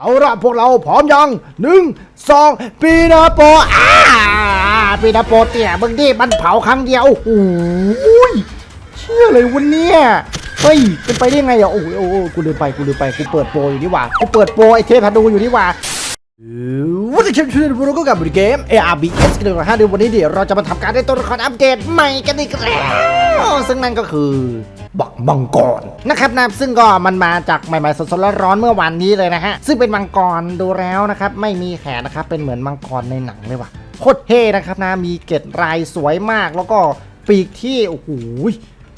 เอาละพวกเราพร้อมยังหนึ่งสองปีนาโปอ้าปีนาโปเตี่ยมึงดิมันเผาครั้งเดียวโอ้โหยเชื่อเลยวันเนี้ยเฮ้ยเป็นไปได้ไงอะโอ้ยโอ้กูลืมไปกูลืมไปกูเปิดโปรอยู่นี่หว่ากูเปิดโปรไอเทพพันดูอยู่นี่หว่าวันนี้เชฟชื่อเราก็กลับมาเกม ARBS กันเลยนะฮะเดี๋ยววันนี้เดี๋ยวเราจะมาทำการได้ตัวละครอัปเดตใหม่กันอีกแล้วซึ่งนั่นก็คือ บักมังกรนะครับนะซึ่งก็มันมาจากใหม่ๆสดๆร้อนๆเมื่อวานนี้เลยนะฮะ ซึ่งเป็นมังกรดูแล้วนะครับ ไม่มีแขนนะครับ เป็นเหมือนมังกรในหนังเลยว่ะโคตรเท่นะครับนะมีเกล็ดลายสวยมาก แล้วก็ปีกที่โอ้โห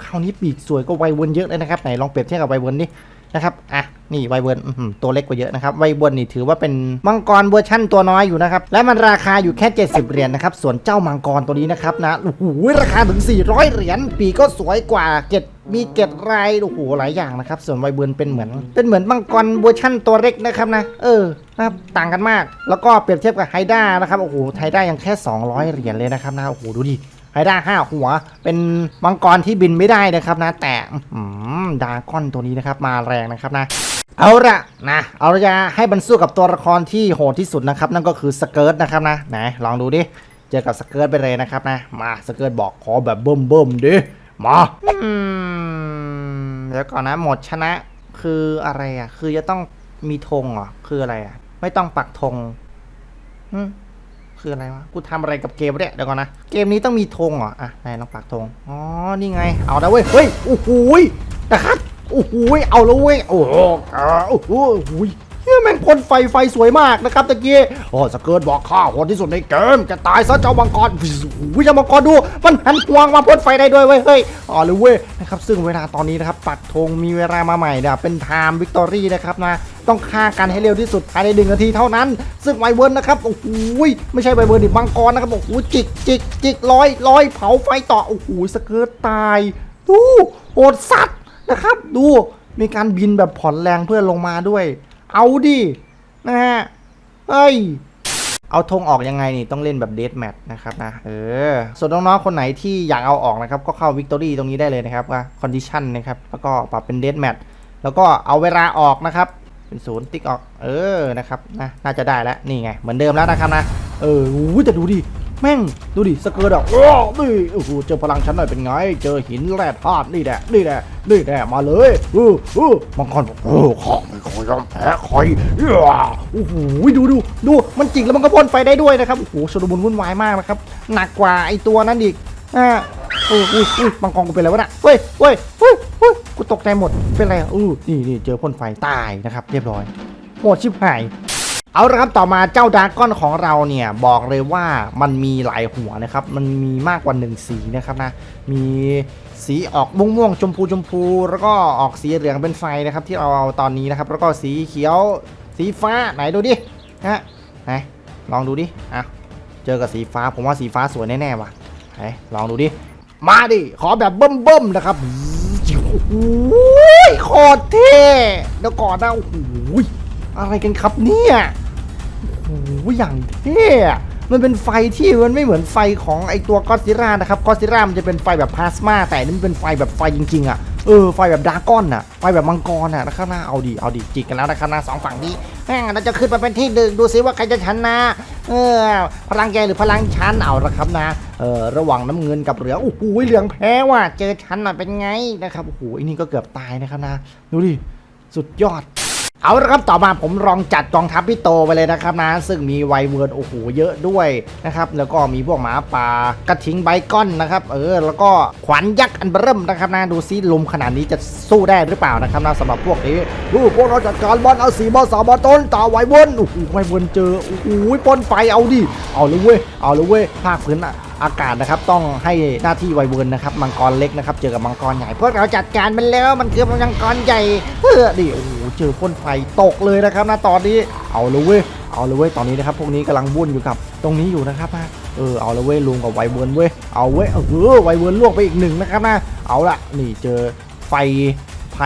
คราวนี้ปีกสวยก็ไวเวิร์นเยอะเลยนะครับไหนลองเปรียบเทียบกับไวเวิร์นดิ นะครับ อะ นี่ไวเวิร์นตัวเล็กกว่าเยอะนะครับ ไวเวิร์นนี่ถือว่าเป็นมังกรเวอร์ชั่นตัวน้อยอยู่นะครับ และมันราคาอยู่แค่ 70 เหรียญนะครับ ส่วนเจ้ามังกรตัวนี้นะครับนะ โอ้โห ราคาถึง 400 เหรียญ ปีกก็สวยกว่าเกล็ดมีเกล็ดลายโอ้โห หลายอย่างนะครับ ส่วนไวเบิร์นเป็นเหมือน เป็นเหมือนมังกรเวอร์ชั่นตัวเล็กนะครับนะ เออ นะครับ ต่างกันมาก แล้วก็เปรียบเทียบกับไฮด้านะครับ โอ้โห ไฮด้ายังแค่ 200 เหรียญเลยนะครับนะ โอ้โห ดูดิ ไฮด้าห้าหัว เป็นมังกรที่บินไม่ได้นะครับนะ แต่ดาก้อนตัวนี้นะครับมาแรงนะครับนะ เอาละนะเอาละให้บรรสู้กับตัวละครที่โหดที่สุดนะครับ นั่นก็คือสเกิร์ตนะครับนะไหนลองดูดิ เจอกับสเกิร์ตไปเลยนะครับนะ มาสเกิร์ตบอกขอแบบเบิ่มเบิ่มดิมาอืมเดี๋ยวก่อนนะหมดชนะคืออะไรอะ คือจะต้องมีธงเหรอ คืออะไรอะ ไม่ต้องปักธงอืม คืออะไรวะ กูทำอะไรกับเกมเนี่ยเดี๋ยวก่อนนะ เกมนี้ต้องมีธงเหรอ อะไหนลองปักธง อ๋อ นี่ไง เอาแล้วเว้ย เฮ้ย โอ้โหยนะครับ โอ้โหยเอาแล้วเว้ย โอ้โหอ่าโอ้โหยเฮ้ยแม่งพ่นไฟไฟสวยมากนะครับตะกี้โอ้สเกิร์ตบอกข้าโหดที่สุดในเกม จะตายซะเจ้ามังกรวิจามังกรดู มันหันพวงมาพ่นไฟได้ด้วยเว้ย เฮ้ย อ๋อเลยเว้ยนะครับ ซึ่งเวลาตอนนี้นะครับ ปักธงมีเวลามาใหม่เนี่ยเป็นไทม์วิกตอรี่นะครับนะ ต้องฆ่ากันให้เร็วที่สุดภายในหนึ่งนาทีเท่านั้น ซึ่งไวเวิร์นนะครับโอ้โหไม่ใช่ไวเวิร์นดิมังกรนะครับโอ้โหจิกจิกจิกร้อยร้อยเผาไฟต่อโอ้โหสเกิร์ตตายดูโหดสัตว์นะครับ ดูมีการบินแบบผ่อนแรงเพื่อลงมาด้วย เอาดินะฮะเอ้ยเอาธงออกยังไงนี่ต้องเล่นแบบเดทแมทนะครับนะเออส่วนน้องๆคนไหนที่อยากเอาออกนะครับ ก็เข้าวิกตอรี่ตรงนี้ได้เลยนะครับว่าคอนดิชันนะครับแล้วก็ปรับเป็นเดทแมทแล้วก็เอาเวลาออกนะครับ เป็นศูนย์ติ๊กออก เออ นะครับนะน่าจะได้แล้ว นี่ไง เหมือนเดิมแล้วนะครับนะ เอออู้แต่ดูดิ แม่ง ดูดิ สเกิร์ตอะโอ้นี่โอ้โห เจอพลังฉันหน่อยเป็นไง เจอหินแร่ธาตุนี่แหละ นี่แหละ นี่แหละ มาเลยเออเออมังกรบอกเออข้าไม่ขอยอมแพ้ใครเอ้อโอ้โห ดูดูดู มันจิกแล้วมันก็พ่นไฟได้ด้วยนะครับ โอ้โหชุลมุนวุ่นวายมากนะครับ หนักกว่าไอตัวนั้นอีก อ่าโอ้ยอุ้ยอุ้ยมังกรกูเป็นอะไรวะน่ะเฮ้ยเฮ้ยเฮ้ย กูตกใจหมด เป็นไรอะอู้นี่นี่เจอพ่นไฟตายนะครับ เรียบร้อยโหดชิบหาย เอาละครับต่อมาเจ้าดราก้อนของเราเนี่ย บอกเลยว่ามันมีหลายหัวนะครับ มันมีมากกว่าหนึ่งสีนะครับนะ มีสีออกม่วงม่วงชมพูชมพู แล้วก็ออกสีเหลืองเป็นไฟนะครับ ที่เราเอาตอนนี้นะครับ แล้วก็สีเขียวสีฟ้าไหนดูดิฮะไหนลองดูดิอะเจอกับสีฟ้าผมว่าสีฟ้าสวยแน่ๆว่ะไหนลองดูดิมาดิขอแบบเบิ่มๆนะครับ โอ้โหโคตรเท่เดี๋ยวก่อนนะโอ้โหอะไรกันครับเนี่ยโอ้โหอย่างเท่มันเป็นไฟที่มันไม่เหมือนไฟของไอตัวก็อสซิร่านะครับก็อสซิร่ามันจะเป็นไฟแบบพลาสมาแต่นนี่มันเป็นไฟแบบไฟจริงๆอะ เออไฟแบบดราก้อนน่ะไฟแบบมังกรน่ะนะครับหน้าเอาดีเอาดีจิกกันแล้วนะครับหน้าสองฝั่งนี้แม่งเราจะขึ้นไปเป็นที่หนึ่งดูซิว่าใครจะชนะเออพลังแกหรือพลังชั้นเอาละครับนะเออระหว่างน้ำเงินกับเหลืองโอ้โหเหลืองแพ้ว่ะเจอชั้นหน่อยเป็นไงนะครับโอ้โหอันนี้ก็เกือบตายนะครับนะดูดิสุดยอด เอาละครับต่อมาผมลองจัดกองทัพพี่โตไปเลยนะครับนะ ซึ่งมีไวเวิร์ดโอ้โหเยอะด้วยนะครับแล้วก็มีพวกหมาป่ากระทิงไบคอนนะครับ เออ แล้วก็ขวัญยักษ์อันเบิ่มนะครับนะดูซิลมขนาดนี้จะสู้ได้หรือเปล่านะครับนะสำหรับพวกนี้ดูพวกเราจัดการบอลเอาสีบอลสามบอลต้นต่อไวเวิร์ดโอ้โหไวเวิร์ดเจอโอ้โหปนไฟเอาดิเอาเลยเว้ยเอาเลยเว้ยภาคพื้นอะอากาศนะครับต้องให้หน้าที่ไวเวิร์นนะครับมังกรเล็กนะครับเจอกับมังกรใหญ่พวกเราจัดการมันแล้วมันคือมังกรใหญ่เฮ้อดิโอ้โห เจอพ่นไฟตกเลยนะครับนะตอนนี้เอาเลยเว้ยเอาเลยเว้ยตอนนี้นะครับพวกนี้กำลังวุ่นอยู่กับตรงนี้อยู่นะครับนะเออเอาเลยเว้ยลุงกับไวเวิร์นเว้ยเอาเว้ยเออไวเวิร์นล่วงไปอีกหนึ่งนะครับนะเอาละนี่เจอไฟไฟ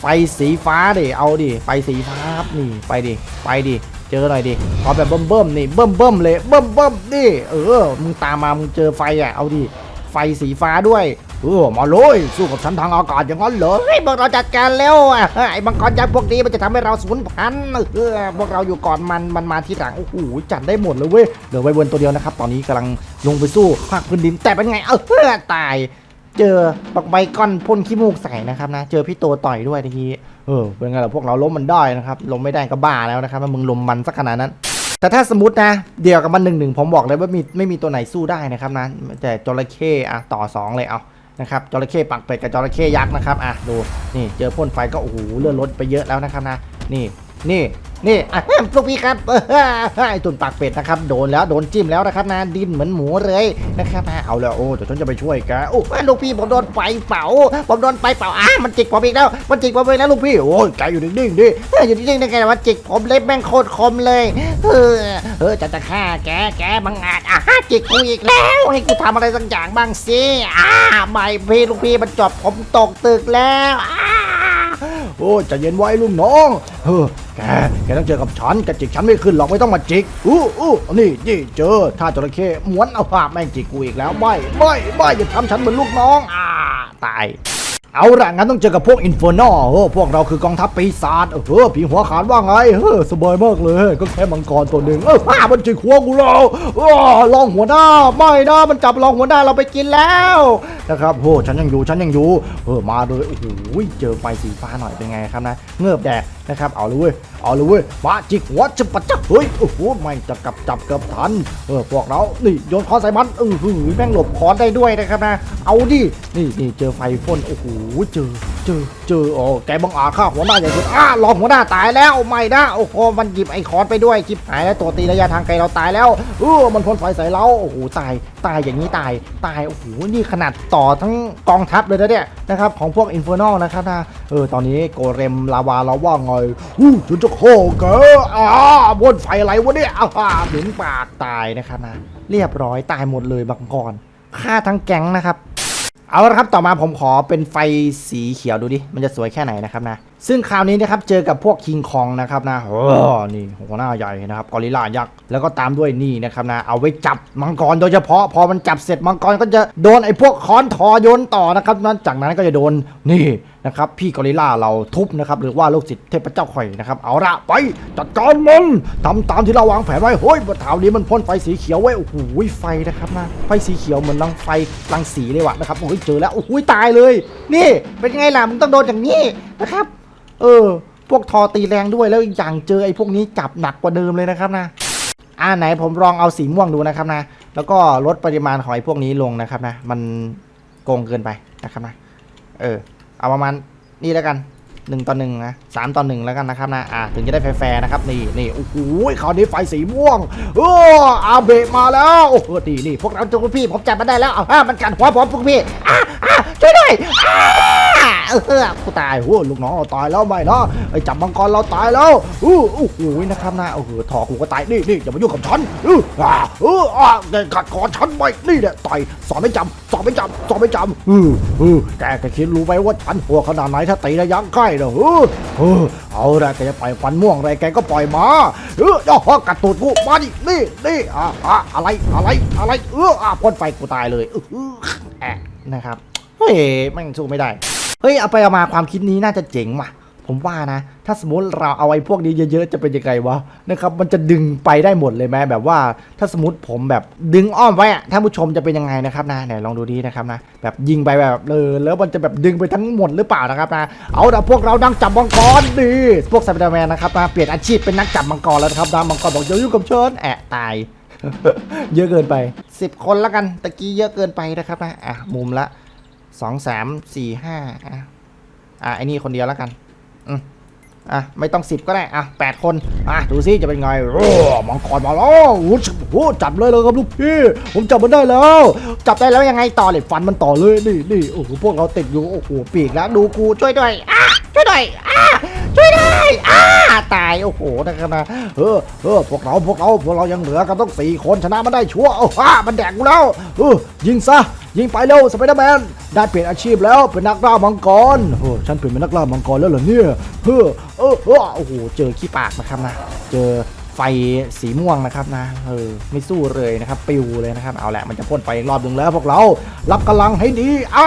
ไฟสีฟ้าดิเอาดิไฟสีฟ้าครับนี่ไปดิไปดิเจอหน่อยดิขอแบบเบิ่มเบิ่มๆนี่เบิ่มเบิ่มๆเลยเบิ่มเบิ่มดิเออมึงตามมามึงเจอไฟอะเอาดิไฟสีฟ้าด้วย เออมาเลยสู้กับฉันทางอากาศอย่างนั้นเหรอเฮ้ยพวกเราจัดการเร็วอะไอ้มังกรยักษ์พวกนี้มันจะทำให้เราสูญพันธุ์เออพวกเราอยู่ก่อนมันมันมาที่หลังโอ้โหจัดได้หมดเลยเว้ยเหลือไวเวิร์นตัวเดียวนะครับ ตอนนี้กำลังลงไปสู้ภาคพื้นดินแต่เป็นไงเออตาย เจอบักใบก้อนพ่นขี้มูกใส่นะครับนะ เจอพี่โตต่อยด้วยทีนี้เออเป็นไงล่ะพวกเราล้มมันได้นะครับล้มไม่ได้ก็บ้าแล้วนะครับมึงล้มมันสักขนาดนั้นแต่ถ้าสมมตินะ เดียวกับมันหนึ่งหนึ่งผมบอกเลยว่ามีไม่มีตัวไหนสู้ได้นะครับนะแต่จระเข้อะต่อสองเลยเอา นะครับจระเข้ปักเป็ดกับจระเข้ยักษ์นะครับอะดูนี่เจอพ่นไฟก็โอ้โหเลื่อนรถไปเยอะแล้วนะครับนะนี่ นี่นี่อะลูกพี่ครับไอ้ตุ่นปากเป็ดนะครับโดนแล้วโดนจิ้มแล้วนะครับนะดิ้นเหมือนหมูเลยนะครับเอาแล้วโอ้เดี๋ยวฉันจะไปช่วยแกโอ้โอ้ลูกพี่ผมโดนไฟเผาผมโดนไฟเผาอะมันจิกผมอีกแล้วมันจิกผมอีกแล้วลูกพี่โอ้ยแกอยู่นิ่งๆดิอยู่ที่นี่ได้ไงวะจิกผมเล็บแม่งโคตรคมเลยเออเออจะจะฆ่าแกแกบังอาจอะจิกกูอีกแล้วให้กูทำอะไรสักอย่างบ้างสิอ่าไม่พี่ลูกพี่มันจบผมตกตึกแล้วอ่าโอ้ใจะเย็นไว้ลุงน้องเฮ้อ แกแกต้องเจอกับฉันแกจิกฉันไม่ขึ้นหรอกไม่ต้องมาจิกอู้อู้นี่นี่เจอท่าจระเข้ม้วนเอาภาพแม่งจิกกูอีกแล้วไม่ไม่ไม่อย่าทำฉันเหมือนลูกน้อง อ่า ตาย เอาละงั้นต้องเจอกับพวกอินฟอร์นอเออพวกเราคือกองทัพปีศาจเออผีหัวขาดว่าไงเออสบายมากเลย ก็แค่มังกรตัวหนึ่งเออป้ามันจิกหัวกูแล้วอ้อลองหัวหน้า ไม่นะมันจับลองหัวหน้าเราไปกินแล้วนะครับโอ้ฉันยังอยู่ฉันยังอยู่เออมาเลยโอ้โหเจอไฟสีฟ้าหน่อยเป็นไงครับนะเงือบแดกนะครับเอาเลยเว้ยเอาเลยเว้ยมาจิกหัวจะปัดจะเฮ้ยโอ้โหไม่จะกลับจับเกือบทันเออพวกเรานี่โยนคอนใส่มันเออหือแม่งหลบคอนได้ด้วยนะครับนะ เอาดินี่นี่เจอไฟพ่นโอ้โหเจอ เจอ เจอ โอ้ แกบังอาจฆ่าหัวหน้าใหญ่สุดอ้ารองหัวหน้าตายแล้ว ไม่นะ โอ้โห มันหยิบไอ้คอนไปด้วยจิบหายแล้วตัวตีระยะทางไกลเราตายแล้ว เออ มันพ่นไฟใส่เรา โอ้โห ตาย ตายอย่างนี้ตาย ตาย โอ้โห นี่ขนาดต่อทั้งกองทัพเลยนะเนี่ย นะครับ ของพวกอินฟอร์นอลนะครับนะ เออ ตอนนี้โกเรมลาวาเราว่าไงอู้จุนจะโคเกออ้าพ่นไฟอะไรวะเนี่ยอ้าถึงปากตายนะครับนะ เรียบร้อยตายหมดเลยบังกรฆ่าทั้งแก๊งนะครับ เอาละครับต่อมาผมขอเป็นไฟสีเขียวดูดิ มันจะสวยแค่ไหนนะครับนะ ซึ่งคราวนี้นะครับเจอกับพวกคิงคองนะครับนะโอ้นี่หัวหน้าใหญ่นะครับกอริลลายักษ์แล้วก็ตามด้วยนี่นะครับนะเอาไว้จับมังกรโดยเฉพาะพอมันจับเสร็จมังกรก็จะโดนไอ้พวกค้อนทอโยนต่อนะครับนั้นจากนั้นก็จะโดนนี่นะครับพี่กอริลลาเราทุบนะครับหรือว่าลูกศิษย์เทพเจ้าข่อยนะครับเอาละไปจัดการมันทำตามที่เราวางแผนไว้เฮ้ยบนเท้านี้มันพ่นไฟสีเขียวไว้ยโอ้โหไฟนะครับนะไฟสีเขียวเหมือนรังไฟรังสีเลยว่ะนะครับโอ้ยเจอแล้วโอ้ยตายเลย นี่ เป็นไงล่ะมึงต้องโดนอย่างนี้นะครับ เออ พวกทอตีแรงด้วยแล้วอีกอย่างเจอไอ้พวกนี้จับหนักกว่าเดิมเลยนะครับนะอ่าไหนผมลองเอาสีม่วงดูนะครับนะ แล้วก็ลดปริมาณของไอ้พวกนี้ลงนะครับนะ มันโกงเกินไปนะครับนะ เออ เอาประมาณนี่แล้วกันหนึ่งต่อหนึ่งนะสามต่อหนึ่งแล้วกันนะครับนะอ่าถึงจะได้แฟร์นะครับนี่นี่โอ้โหคราวนี้ไฟสีม่วงโอ้อาเบะมาแล้วโอ้โหนี่นี่พวกเราเอาตัวพี่ผมจับมันได้แล้วเอาอะมันกัดหัวผมพวกพี่อะอะช่วยด้วยอะเออกูตายโอ้ลูกน้องเราตายแล้วไม่นาะไอ้จับมังกรเราตายแล้วอู้อู้หูนะครับนะโอ้โหถอกูก็ตายนี่นี่อย่ามายุ่งกับฉันอืออ่าเอออ่าแกขัดคอฉันไปนี่เนี่ยต่อยสอนไม่จำสอนไม่จำสอนไม่จำอืออือแกแกคิดรู้ไหมว่าฉันหัวขนาดไหนถ้าตีระยะใกล้เนอะเออเออเอาละแกจะปล่อยควันม่วงอะไรแกก็ปล่อยมาเออย่อกัดตูดกูมาดินี่นี่อะอะอะไรอะไรอะไรเอออะพ่นไฟกูตายเลยเออแอะนะครับเฮ้ยแม่งสู้ไม่ได้เฮ้ยเอาไปเอามาความคิดนี้น่าจะเจ๋งว่ะ ผมว่านะ ถ้าสมมติเราเอาไอ้พวกนี้เยอะๆจะเป็นยังไงวะนะครับมันจะดึงไปได้หมดเลยไหมแบบว่าถ้าสมมติผมแบบดึงอ้อมไว้อะท่านผู้ชมจะเป็นยังไงนะครับนะไหนลองดูดีนะครับนะแบบยิงไปแบบเออแล้วมันจะแบบดึงไปทั้งหมดหรือเปล่านะครับนะเอาแต่พวกเรานั่งจับมังกรดีพวกไซเบอร์แมนนะครับนะเปลี่ยนอาชีพเป็นนักจับมังกรแล้วนะครับนะมังกรบอกอย่ายุ่งกับเชิญแอะตายเยอะเกินไป 10 คนแล้วกันตะกี้เยอะเกินไปนะครับนะอะมุมละสองสามสี่ห้าอะอะไอ้นี่คนเดียวแล้วกัน อะไม่ต้องสิบก็ได้อะแปดคนอะดูซิจะเป็นไงโอ้มังกรมาแล้วโอ้โหจับเลยเลยครับลูกพี่ผมจับมันได้แล้ว จับได้แล้วยังไงต่อเลยฟันมันต่อเลยนี่นี่โอ้โหพวกเราติดอยู่โอ้โหปีกแล้วดูกูช่วยด้วยช่วยด้วยอะช่วยด้วยอะ ตายโอ้โหนะครับนะเออเออพวกเราพวกเราพวกเรายังเหลือกันต้องสี่คนชนะมันได้ชัวร์โอ้ฮ่ามันแดกกูแล้วเออยิงซะยิงไปเร็วสไปเดอร์แมนได้เปลี่ยนอาชีพแล้วเป็นนักล่ามังกรเออฉันเป็นนักล่ามังกรแล้วเหรอเนี่ยเออเออเออโอ้โหเจอขี้ปากนะครับนะเจอไฟสีม่วงนะครับนะเออไม่สู้เลยนะครับปิวเลยนะครับเอาแหละมันจะพ่นไฟอีกรอบหนึ่งแล้วพวกเรารับกำลังให้ดีอ้า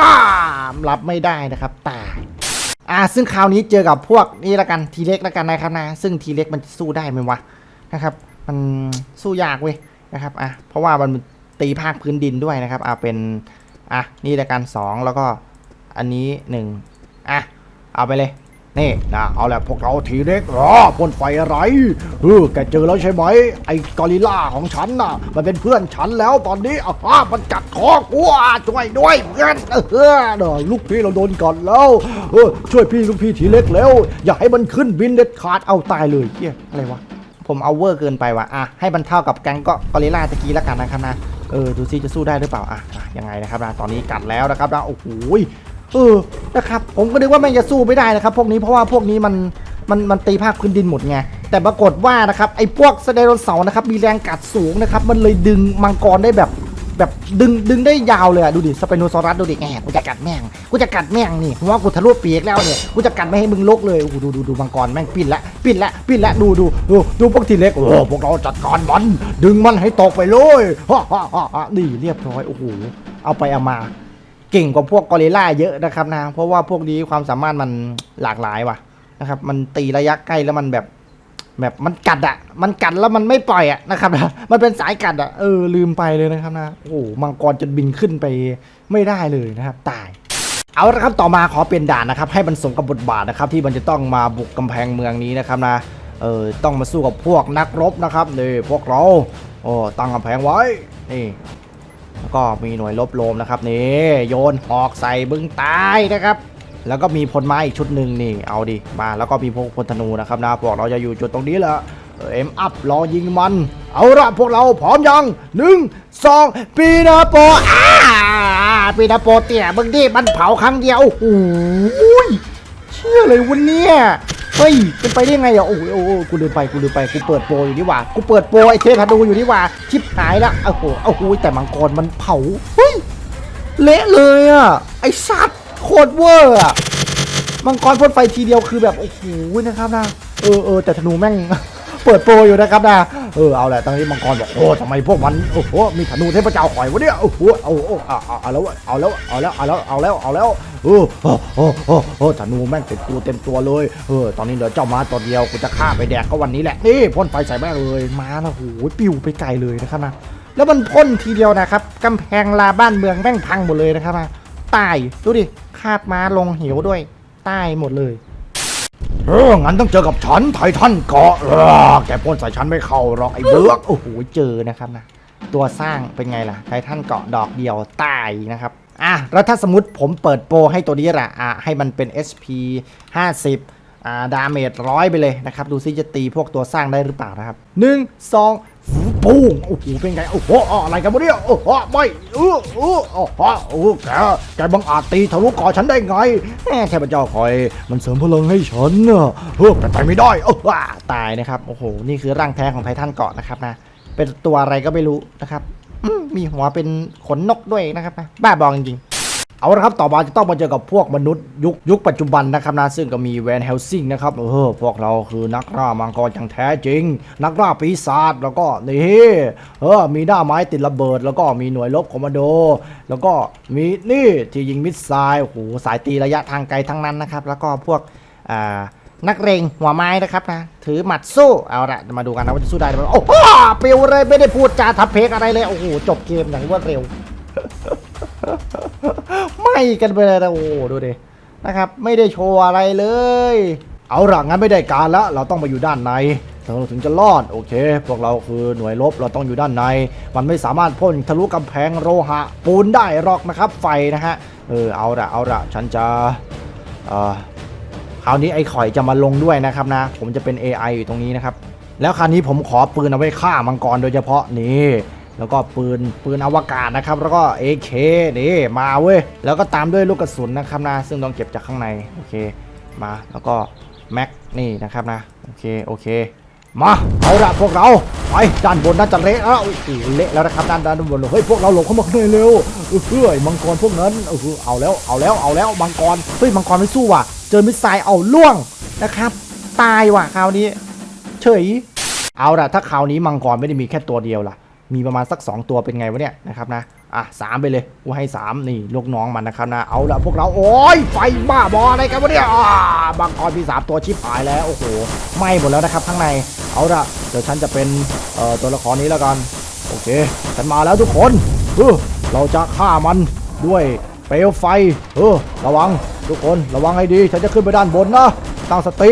รับไม่ได้นะครับตาย อ่าซึ่งคราวนี้เจอกับพวกนี่ละกันทีเล็กละกันนะครับนะซึ่งทีเล็กมันสู้ได้ไหมวะนะครับมันสู้ยากเว้ยนะครับอะเพราะว่ามันตีภาคพื้นดินด้วยนะครับอ่าเป็นอะนี่ละกันสองแล้วก็อันนี้หนึ่งอะเอาไปเลย นี่นะเอาแหละพวกเราทีเล็กเหรอพ่นไฟอะไรเออแกเจอแล้วใช่ไหมไอ้กอริลล่าของฉันน่ะ มันเป็นเพื่อนฉันแล้วตอนนี้อะมันกัดคอกูอะช่วยด้วยเพื่อนเออเออลูกพี่เราโดนก่อนแล้วเออช่วยพี่ลูกพี่ทีเล็กแล้ว อย่าให้มันขึ้นบินเด็ดขาดเอาตายเลยเฮียอะไรวะผมเอาเวอร์เกินไปว่ะอะให้มันเท่ากับแก๊งก็กอริลล่าตะกี้แล้วกันนะครับนะเออดูซิจะสู้ได้หรือเปล่าอะอะยังไงนะครับนะตอนนี้กัดแล้วนะครับนะโอ้โห เออนะครับผมก็นึกว่าแม่งจะสู้ไม่ได้นะครับพวกนี้เพราะว่าพวกนี้มันมันมันตีภาคพื้นดินหมดไงแต่ปรากฏว่านะครับไอ้พวกสเตโรเสาร์นะครับมีแรงกัดสูงนะครับมันเลยดึงมังกรได้แบบแบบดึงดึงได้ยาวเลยอะดูดิสเปโนซอรัสดูดิแหมกูจะกัดแม่งกูจะกัดแม่งนี่หัวกูทะลุปีกแล้วเนี่ยกูจะกัดไม่ให้มึงลกเลยโอ้โหดูดูดูมังกรแม่งปิ้นละปิ้นละปิ้นละดูดูดูดูพวกทีเล็กโอ้พวกเราจัดการมันดึงมันให้ตกไปเลยฮ่าฮ่าฮ่าฮ่านี่เรียบร้อยโอ้โหเอาไปเอามา เก่งกว่าพวกกอริลล่าเยอะนะครับนะ เพราะว่าพวกนี้ความสามารถมันหลากหลายว่ะนะครับ มันตีระยะใกล้แล้วมันแบบ แบบมันกัดอะมันกัดแล้วมันไม่ปล่อยอะนะครับนะ มันเป็นสายกัดอะเออลืมไปเลยนะครับนะ โอ้มังกรจะบินขึ้นไปไม่ได้เลยนะครับ ตายเอาละครับต่อมาขอเป็นด่านนะครับ ให้มันสมกับบทบาทนะครับ ที่มันจะต้องมาบุกกำแพงเมืองนี้นะครับนะเออต้องมาสู้กับพวกนักรบนะครับนี่พวกเราโอ้ตั้งกำแพงไว้นี่ ก็มีหน่วยลบโลมนะครับนี่โยนหอกใส่บึ้งตายนะครับ แล้วก็มีพลไม้อีกชุดหนึ่งนี่เอาดิมาแล้วก็มีพวกพลธนูนะครับนะพวกเราจะอยู่จุดตรงนี้แหละเอ็มอัพรอยิงมัน เอาละพวกเราพร้อมยังหนึ่งสองปีนาโปอ้าปีนาโปเตี่ยมึงดิมันเผาครั้งเดียวโอ้โหเชื่อเลยวันเนี้ย เฮ้ยเป็นไปได้ไงอะโอ้โหโอ้ยกูลืมไปกูลืมไปกูเปิดโปรอยู่นี่หว่ากูเปิดโปรไอเทพธนูอยู่นี่หว่าชิบหายละโอ้โหโอ้โหแต่มังกรมันเผาเฮ้ยเละเลยอะไอสัตว์โคตรเวอร์อะมังกรพ่นไฟทีเดียวคือแบบโอ้โหนะครับนะเออเออแต่ธนูแม่ง เปิดโปรอยู่นะครับนะเออเอาแหละตอนนี้มังกรบอกโอ้ทำไมพวกมันโอ้โหมีธนูเทพเจ้าข่อยวะเนี่ยโอ้โหเอาเอาเอาเอาเอาแล้วเอาแล้วเอาแล้วเอาแล้วเอาแล้วเอาแล้วเออโอ้โอ้โอ้โอ้ธนูแม่งเต็มตัวเต็มตัวเลยเออตอนนี้เหลือเจ้าม้าตัวเดียวกูจะฆ่าไปแดกก็วันนี้แหละนี่พ่นไฟใส่แม่งเลยม้านะโอ้โหปิวไปไกลเลยนะครับนะแล้วมันพ่นทีเดียวนะครับกำแพงลาบ้านเมืองแม่งพังหมดเลยนะครับนะตายดูดิคาบม้าลงเหวด้วยตายหมดเลย เอองั้นต้องเจอกับฉันไททันเกาะเออแกพ่นใส่ฉันไม่เข้าหรอกไอ้เบิร์กโอ้โหเจอนะครับนะตัวสร้างเป็นไงล่ะไททันเกาะดอกเดียวตายนะครับอะแล้วถ้าสมมติผมเปิดโปรให้ตัวนี้ละอะให้มันเป็น SP 50อ่าดาเมจร้อยไปเลยนะครับ ดูซิจะตีพวกตัวสร้างได้หรือเปล่านะครับหนึ่งสอง ปุ้งโอ้โหเป็นไงโอ้โหอะไรกันวะเนี่ยโอ้โหไม่เออเออโอ้โหโอ้แกแกบังอาจตีทะลุเกอฉันได้ไงแหมเทพเจ้าคอย มันเสริมพลังให้ฉันเนอะเฮ้ยไปไม่ได้โอ้โหตายนะครับโอ้โหนี่คือร่างแท้ของไททันเกาะนะครับนะเป็นตัวอะไรก็ไม่รู้นะครับมมีหัวเป็นขนนกด้วยนะครับนะบ้าบอจริงๆ เอาละครับต่อมาจะต้องมาเจอกับพวกมนุษย์ยุคยุคปัจจุบันนะครับนะซึ่งก็มีแวนเฮลซิงนะครับเออพวกเราคือนักล่ามังกรอย่างแท้จริง นักล่าปีศาจแล้วก็นี่เออมีหน้าไม้ติดระเบิด แล้วก็มีหน่วยรบคอมมานโด แล้วก็มีนี่ที่ยิงมิสไซล์โอ้โหสายตีระยะทางไกลทั้งนั้นนะครับ แล้วก็พวกอ่านักเรงหัวไม้นะครับนะถือหมัดสู้เอาละมาดูกันนะว่าจะสู้ได้หรือเปล่าโอ้โหเปิวเลยไม่ได้พูดจาทับเพกอะไรเลยโอ้โหจบเกมอย่างรวดเร็ว ไม่กันไปเลยนะโอ้ดูดินะครับ ไม่ได้โชว์อะไรเลย เอาละงั้นไม่ได้การละเราต้องมาอยู่ด้านในเราถึงจะรอดโอเค พวกเราคือหน่วยรบเราต้องอยู่ด้านใน มันไม่สามารถพ่นทะลุกำแพงโลหะ ปูนได้หรอกนะครับ ไฟนะฮะเออเอาละเอาละฉันจะอ่อคราวนี้ไอ้ข่อยจะมาลงด้วยนะครับนะ ผมจะเป็น AI อยู่ตรงนี้นะครับ แล้วคราวนี้ผมขอปืนเอาไว้ฆ่ามังกรโดยเฉพาะนี่ แล้วก็ปืนปืนอวกาศนะครับ แล้วก็ AK นี่มาเว้ย แล้วก็ตามด้วยลูกกระสุนนะครับนะ ซึ่งต้องเก็บจากข้างใน โอเค มา แล้วก็แม็กนี่นะครับนะ โอเค โอเค มา เอาละพวกเรา ไปด้านบนน่าจะเละแล้วอ้โหเละแล้วนะครับด้านด้านบนเฮ้ยพวกเราหลบเข้ามาข้างในเร็วเออเฮ้ยมังกรพวกนั้นเออเอาแล้ว เอาแล้ว เอาแล้ว มังกร เฮ้ย มังกรไม่สู้ว่ะ เจอมิสไซล์เอาล่วงนะครับ ตายว่ะคราวนี้ เฉย เอาละถ้าคราวนี้มังกรไม่ได้มีแค่ตัวเดียวล่ะ มีประมาณสัก 2 ตัวเป็นไงวะเนี่ยนะครับนะอะสามไปเลยกูให้ 3 นี่ลูกน้องมันนะครับนะเอาละพวกเราโอ้ยไฟบ้าบออะไรกันวะเนี่ยอ่ามังกรมี3ตัวชิบหายแล้วโอ้โหไหม้หมดแล้วนะครับข้างในเอาละเดี๋ยวฉันจะเป็นเอ่อตัวละครนี้แล้วกันโอเคฉันมาแล้วทุกคนเออเราจะฆ่ามันด้วยเปลวไฟเออระวังทุกคนระวังให้ดี ฉันจะขึ้นไปด้านบนนะตั้งสติ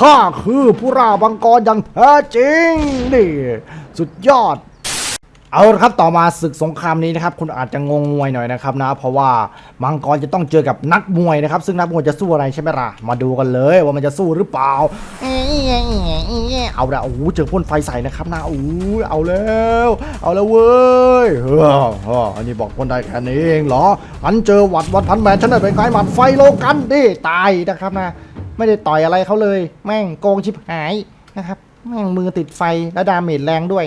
ข้าคือผู้ราบังกรอย่างแท้จริงนี่สุดยอด เอาละครับต่อมาศึกสงครามนี้นะครับ คุณอาจจะงงงวยหน่อยนะครับนะ เพราะว่ามังกรจะต้องเจอกับนักมวยนะครับ ซึ่งนักมวยจะสู้อะไรใช่ไหมล่ะมาดูกันเลยว่ามันจะสู้หรือเปล่าเอาละโอ้เจอพ่นไฟใส่นะครับนะโอ้เอาแล้ว เอาแล้วเว้ยเฮ้ออันนี้บอกพ่นได้แค่นี้เองเหรออันเจอหวัดหวัดพันแมนฉันได้เป็นไงหมัดไฟโลกันดิตายนะครับนะ ไม่ได้ต่อยอะไรเขาเลย แม่งโกงชิบหายนะครับแม่งมือติดไฟและดาเมจแรงด้วย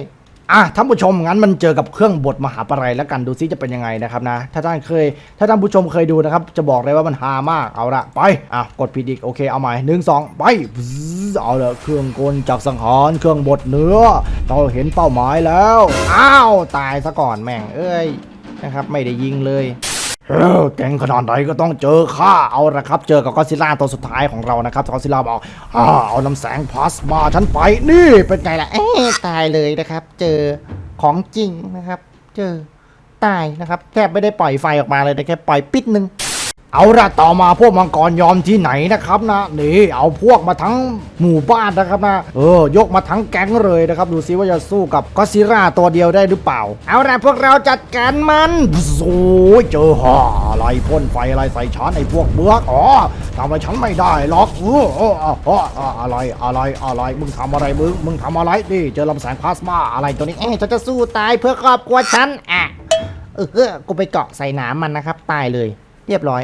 อะท่านผู้ชมงั้นมันเจอกับเครื่องบดมหาปะไรแล้วกันดูซิจะเป็นยังไงนะครับนะ ถ้าท่านเคย ถ้าท่านผู้ชมเคยดูนะครับ จะบอกเลยว่ามันฮามากเอาละไปอะกดผิดอีกโอเคเอาใหม่หนึ่งสองไปเอาละเครื่องกลจากสังหารเครื่องบดเนื้อเราเห็นเป้าหมายแล้วอ้าวตายซะก่อนแม่งเอ้ยนะครับ ไม่ได้ยิงเลย เออแกงขนาดไหนก็ต้องเจอข้าเอาละครับ เจอกับก็อซิล่าตัวสุดท้ายของเรานะครับก็อซิล่าบอกอ่าเอาลำแสงพลาสมาฉันไปนี่เป็นไงล่ะเอ๊ตายเลยนะครับ เจอของจริงนะครับ เจอตายนะครับ แทบไม่ได้ปล่อยไฟออกมาเลยแต่แค่ปล่อยปิดนึง เอาละต่อมาพวกมังกรยอมที่ไหนนะครับนะนี่เอาพวกมาทั้งหมู่บ้านนะครับนะเออยกมาทั้งแก๊งเลยนะครับ ดูซิว่าจะสู้กับก็ซิลล่าตัวเดียวได้หรือเปล่า เอาละพวกเราจัดการมันโอ้ยเจอห่าอะไรพ่นไฟอะไรใส่ฉันไอ้พวกเบือกอ๋อทำอะไรฉันไม่ได้หรอกเออเออเอออะไรอะไรอะไรมึงทำอะไรมึงมึงทำอะไรนี่เจอลำแสงพลาสมาอะไรตัวนี้เอ้ยฉันจะสู้ตายเพื่อครอบครัวฉันอะเออกูไปเกาะใส่หนามมันนะครับตายเลย เรียบร้อย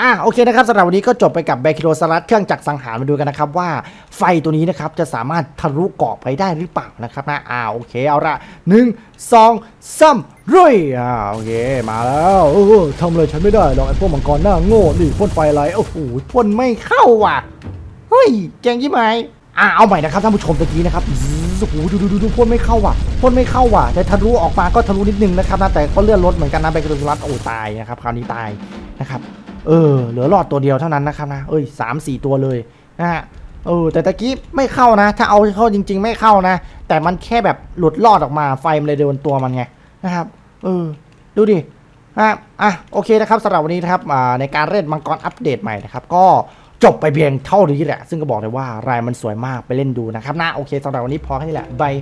อะโอเคนะครับสำหรับวันนี้ก็จบไปกับแบคิโรสลัดเครื่องจักรสังหารมาดูกันนะครับว่าไฟตัวนี้นะครับจะสามารถทะลุเกาะไปได้หรือเปล่านะครับนะอ่าโอเคเอาละหนึ่งสองสามรุ่ยอ่าโอเคมาแล้วเออทำอะไรฉันไม่ได้หรอกไอ้พวกมังกรหน้าโง่นี่พ่นไฟอะไรโอ้โหพ่นไม่เข้าว่ะเฮ้ยเจ๋งยี่ไหมอ่าเอาใหม่นะครับท่านผู้ชมตะกี้นะครับโอ้โหดูดูดูดูพ่นไม่เข้าว่ะพ่นไม่เข้าว่ะแต่ทะลุออกมาก็ทะลุนิดนึงนะครับนะแต่ก็เลื่อนรถเหมือนกันนะแบคิโรสลัดโอ้ตายนะครับคราวนี้ตายนะครับ เออ เหลือรอดตัวเดียวเท่านั้นนะครับนะ เอ้ยสามสี่ตัวเลยนะฮะ เออ แต่ตะกี้ไม่เข้านะ ถ้าเอาเข้าจริง ๆ ไม่เข้านะ แต่มันแค่แบบหลุดรอดออกมา ไฟมันเลยโดนตัวมันไงนะครับ เออ ดูดิอะอะ โอเคนะครับสำหรับวันนี้นะครับในการเล่นมังกรอัปเดตใหม่นะครับ ก็จบไปเพียงเท่านี้แหละ ซึ่งก็บอกเลยว่ารายมันสวยมากไปเล่นดูนะครับนะ โอเคสำหรับวันนี้พอแค่นี้แหละบาย